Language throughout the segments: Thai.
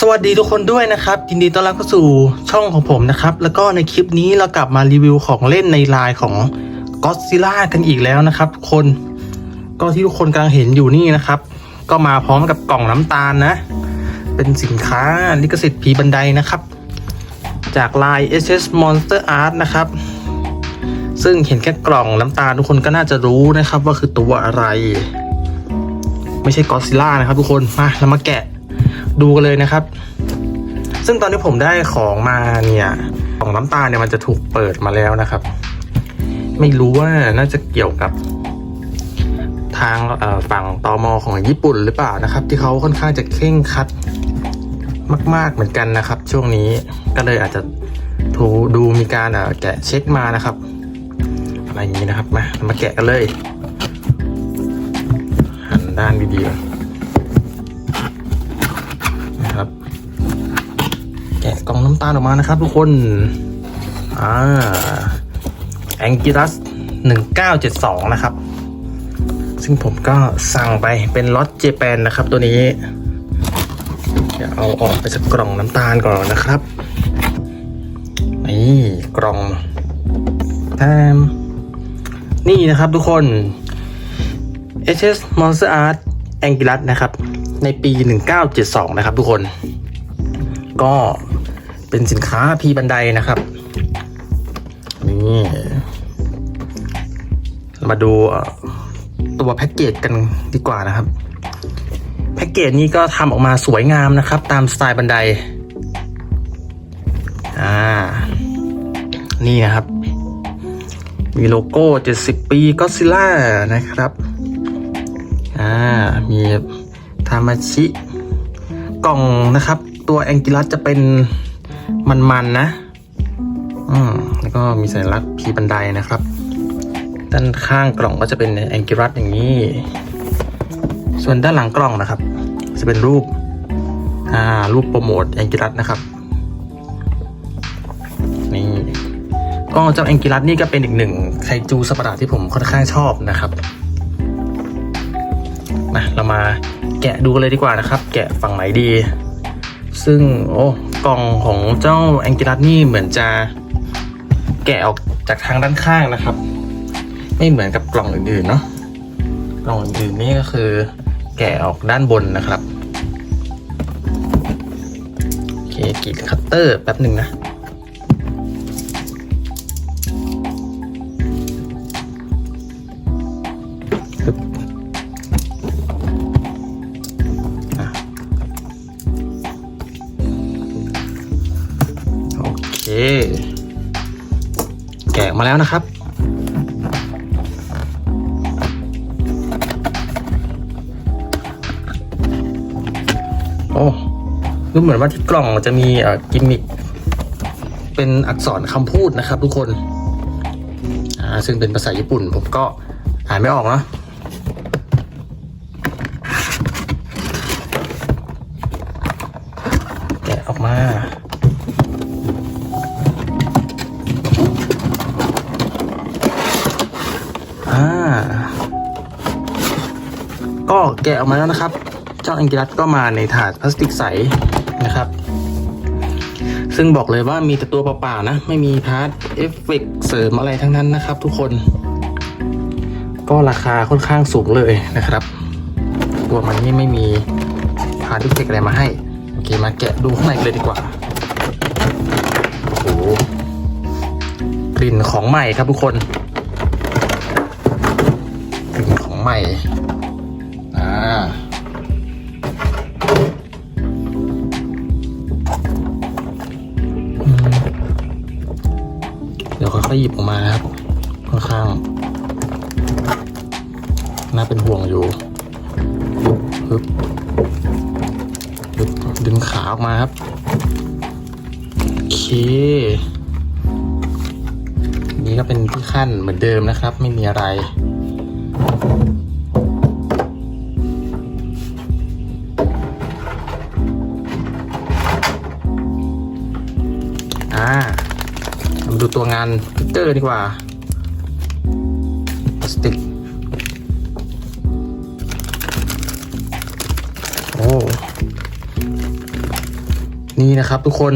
สวัสดีทุกคนด้วยนะครับยินดีต้อนรับเข้าสู่ช่องของผมนะครับ แล้วก็ในคลิปนี้เรากลับมารีวิวของเล่นในไลน์ของ Godzilla กันอีกแล้วนะครับทุกคนก็ที่ทุกคนกำลังเห็นอยู่นี่นะครับ ก็มาพร้อมกับกล่องน้ำตาลนะ เป็นสินค้าลิขสิทธิ์ผีบันไดนะครับ จากลาย SS Monster Art นะครับ ซึ่งเห็นแค่กล่องน้ำตาลทุกคนก็น่าจะรู้นะครับว่าคือตัวอะไร ไม่ใช่กอซิล่านะครับ ทุกคนมาเรามาแกะ ดูกันเลยนะครับ ซึ่งตอนที่ผมได้ของมาเนี่ยของน้ำตาลเนี่ยมันจะถูกเปิดมาแล้วนะครับ ไม่รู้ว่าน่าจะเกี่ยวกับทางฝั่งตอมอของญี่ปุ่นหรือเปล่านะครับ ที่เขาค่อนข้างจะเคร่งคัดมาก ๆเหมือนกันนะครับ ช่วงนี้ก็เลยอาจจะถูดูมีการแกะเช็คมานะครับ อะไรอย่างนี้นะครับมาเรามาแกะกันเลยหันด้านดีๆ ตาลออกมานะครับทุกคน อ่าแองกิรัส1972 นะครับ ซึ่งผมก็สั่งไปเป็นล็อตเจแปนนะครับตัวนี้เดี๋ยวเอาออกไปจากกล่องน้ำตาลก่อนนะครับ นี่กล่องแทมนี่นะครับทุกคน HS Monster Art a n g u l u s นะครับ ในปี 1972 นะครับทุกคน ก็ เป็นสินค้าพีบันไดนะครับ นี่มาดูตัวแพ็กเกจกันดีกว่านะครับ แพ็กเกจนี้ก็ทำออกมาสวยงามนะครับ ตามสไตล์บันได อ่า นี่นะครับ มีโลโก้ 70 ปีก็ซิล่านะครับ อ่า มีทามาชิ กล่องนะครับ ตัวแองกิลัสจะเป็น มันๆนะ อืมแล้วก็มีสัญลักษณ์พีบันไดนะครับ ด้านข้างกล่องก็จะเป็นแองกิลัสอย่างนี้ ส่วนด้านหลังกล่องนะครับ จะเป็นรูป อ่า รูปโปรโมทแองกิลัสนะครับ นี่ ก็เจ้าแองกิลัสนี่ก็เป็นอีกหนึ่งไคจูสัตว์ประหลาที่ผมค่อนข้างชอบนะครับมาเรามาแกะดูกันเลยดีกว่านะครับ แกะฝั่งไหนดี ซึ่งโอ้กล่องของเจ้าแองกิลัสนี่เหมือนจะแกะออกจากทางด้านข้างนะครับ ไม่เหมือนกับกล่องอื่นๆเนาะกล่องอื่นๆนี่ก็คือ แกะออกด้านบนนะครับโอเคกรีดคัตเตอร์แป๊บหนึ่งนะ มาแล้วนะครับ โอ้ดูเหมือนว่าที่กล่องจะมีอ่อกิมมิคเป็นอักษรคำพูดนะครับ ทุกคนซึ่งเป็นภาษาญี่ปุ่น ผมก็อ่านไม่ออกเนาะแกะออกมา แกะออกมาแล้วนะครับ เจ้าแองกิลัสก็มาในถาดพลาสติกใสนะครับ ซึ่งบอกเลยว่ามีแต่ตัวเปล่าๆนะ ไม่มีพาร์ทเอฟเฟกเสริมอะไรทั้งนั้นนะครับ ทุกคน ก็ราคาค่อนข้างสูงเลยนะครับ ตัวมันนี่ไม่มีพาร์ทเอฟเฟกอะไรมาให้ โอเคมาแกะดูข้างในเลยดีกว่าโอ้โหกลิ่นของใหม่ครับทุกคนกลิ่นของใหม่ เดี๋ยวค่อยๆหยิบออกมานะครับ ค่อนข้าง น่าเป็นห่วงอยู่ปึ๊บปึ๊บดึงขาออกมาครับ โอเค นี่ก็เป็นที่ขั้นเหมือนเดิมนะครับ ไม่มีอะไร อ่ามาดูตัวงานพิเกอร์ดีกว่าพลาสติกโอ้นี่นะครับทุกคน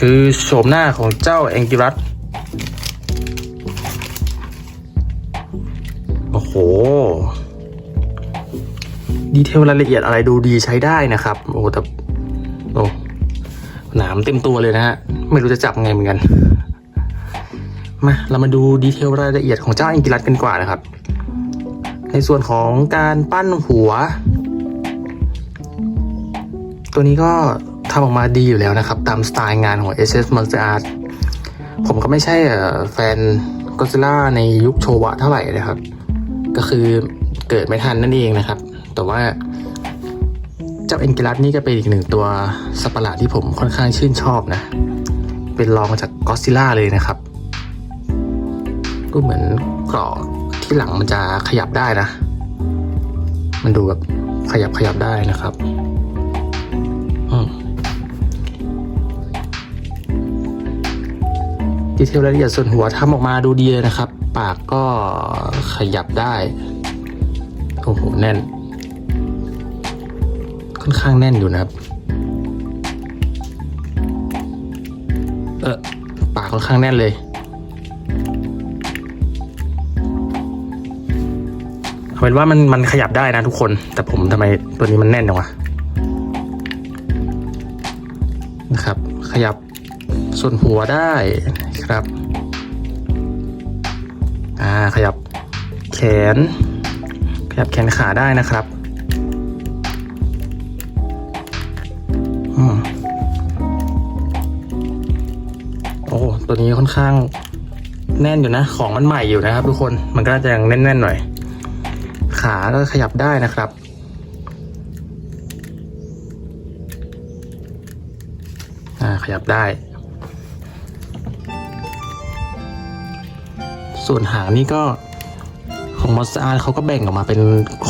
คือโฉมหน้าของเจ้าแองกิรัสโอ้โห ดีเทลรายละเอียดอะไรดูดีใช้ได้นะครับ โอ้แต่โอ้ หนามเต็มตัวเลยนะฮะ ไม่รู้จะจับไงเหมือนกัน มาเรามาดูดีเทลรายละเอียดของเจ้าแองกิรัสกันกว่านะครับ ในส่วนของการปั้นหัว ตัวนี้ก็ทำออกมาดีอยู่แล้วนะครับ ตามสไตล์งานของ SS Monster Art ผมก็ไม่ใช่แฟนก็ซิล่าในยุคโชวะเท่าไหร่นะครับ ก็คือเกิดไม่ทันนั่นเองนะครับ แต่ว่า จ้าเอ็นกิลัสนี่ก็เป็นอีกหนึ่งตัวสัตว์ประหลาดที่ผมค่อนข้างชื่นชอบนะ เป็นรองมาจากก็ซิล่าเลยนะครับ ก็เหมือนเกราะที่หลังมันจะขยับได้นะ มันดูแบบขยับขยับได้นะครับอืมดีเทลรายละเอียดส่วนหัวทำออกมาดูดีเลยนะครับ ปากก็ขยับได้ โอ้โห แน่น ค่อนข้างแน่นอยู่นะครับ เออปากค่อนข้างแน่นเลย เอาเป็นว่ามันมันขยับได้นะทุกคน แต่ผมทำไมตัวนี้มันแน่นจังวะนะครับ ขยับส่วนหัวได้ครับ อ่า ขยับแขน ขยับแขนขาได้นะครับ อืมโอ้ตัวนี้ค่อนข้างแน่นอยู่นะ ของมันใหม่อยู่นะครับ ทุกคนมันก็จะยังแน่นๆหน่อย ขาก็ขยับได้นะครับอ่าขยับได้ ส่วนหางนี่ก็ของมอสอาร์เขาก็แบ่งออกมาเป็น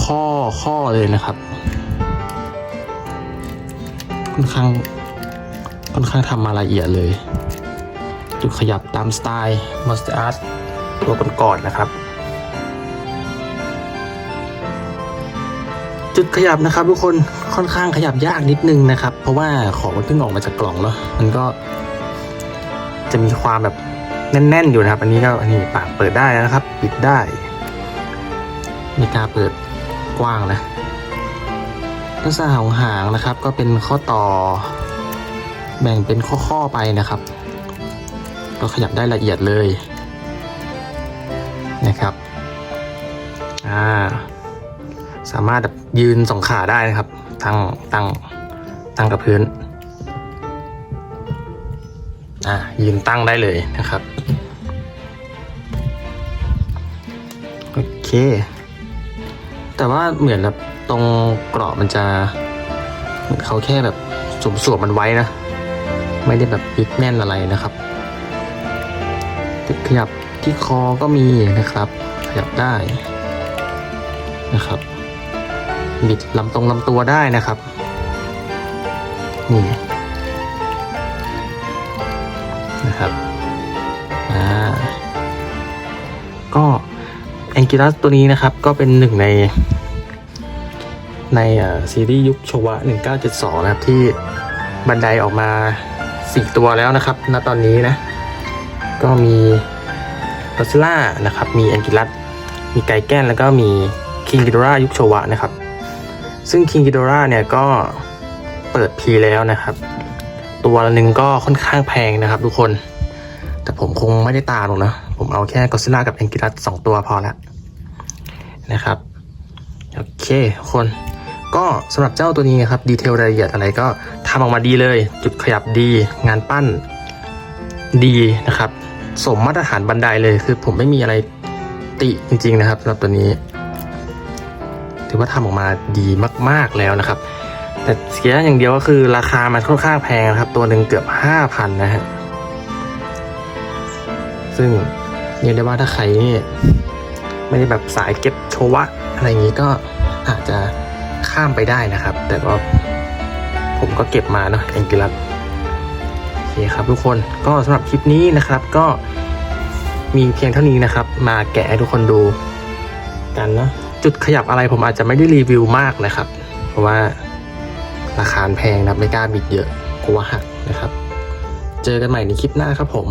ข้อข้อเลยนะครับ ค่อนข้างค่อนข้างทำมาละเอียดเลย จุดขยับตามสไตล์มอสอาร์ตัวก่อนๆนะครับ จุดขยับนะครับทุกคนค่อนข้างขยับยากนิดนึงนะครับ เพราะว่าของมันเพิ่งออกมาจากกล่องเนาะมันก็ จะมีความแบบแน่น ๆ อยู่นะครับ อันนี้ก็อันนี้ปากเปิดได้นะครับ ปิดได้มีการเปิดกว้างนะ ลักษณะของหางนะครับ ก็เป็นข้อต่อ แบ่งเป็นข้อๆไปนะครับ ก็ขยับได้ละเอียดเลยนะครับอ่าสามารถแบบยืนสองขาได้นะครับ ตั้งตั้งตั้งกับพื้นอ่ายืนตั้งได้เลยนะครับโอเค แต่ว่าเหมือนแบบ ตรงเกราะมันจะเหมือนเขาแค่แบบสวมสวมมันไว้นะ ไม่ได้แบบยึดแน่นอะไรนะครับขยับที่คอก็มีนะครับ ขยับได้นะครับบิดลำตรงลำตัวได้นะครับนี่นะครับอ่าก็แองกิลัสตัวนี้นะครับก็เป็นหนึ่งใน ในซีรีส์ยุคโชวะ 1972 นะครับ ที่บันไดออกมา 4 ตัวแล้วนะครับ ณ ตอนนี้นะ ก็มีกัสล่านะครับ มีแองกิลัสมีไกแกนแล้วก็มีคิงกิโดรายุคโชวะนะครับ ซึ่งคิงกิโดราเนี่ยก็เปิดพีแล้วนะครับ ตัวละหนึ่งก็ค่อนข้างแพงนะครับทุกคน แต่ผมคงไม่ได้ตามหรอกนะ ผมเอาแค่ก็ซิล่ากับแองกิลัสสองตัวพอละนะครับ โอเคคน ก็สำหรับเจ้าตัวนี้นะครับดีเทลรายละเอียดอะไรก็ทำออกมาดีเลย จุดขยับดี งานปั้นดีนะครับ สมมาตรฐานบันไดเลยคือผมไม่มีอะไรติจริง ๆ นะครับสำหรับตัวนี้ ถือว่าทำออกมาดีมาก ๆแล้วนะครับ แต่เสียอย่างเดียวก็คือราคามันค่อนข้างแพงนะครับ ตัวหนึ่งเกือบห้าพันนะฮะซึ่งเรียกได้ว่าถ้าใครนี่ไม่ได้แบบสายเก็บโชวะอะไรอย่างนี้ก็อาจจะ ข้ามไปได้นะครับ แต่ก็ผมก็เก็บมาเนาะแองกิลัสโอเคครับทุกคนก็สำหรับคลิปนี้นะครับก็มีเพียงเท่านี้นะครับ มาแกะให้ทุกคนดูกันเนาะจุดขยับอะไรผมอาจจะไม่ได้รีวิวมากนะครับ เพราะว่าราคาแพงนะไม่กล้าบิดเยอะกลัวหักนะครับ เจอกันใหม่ในคลิปหน้าครับผม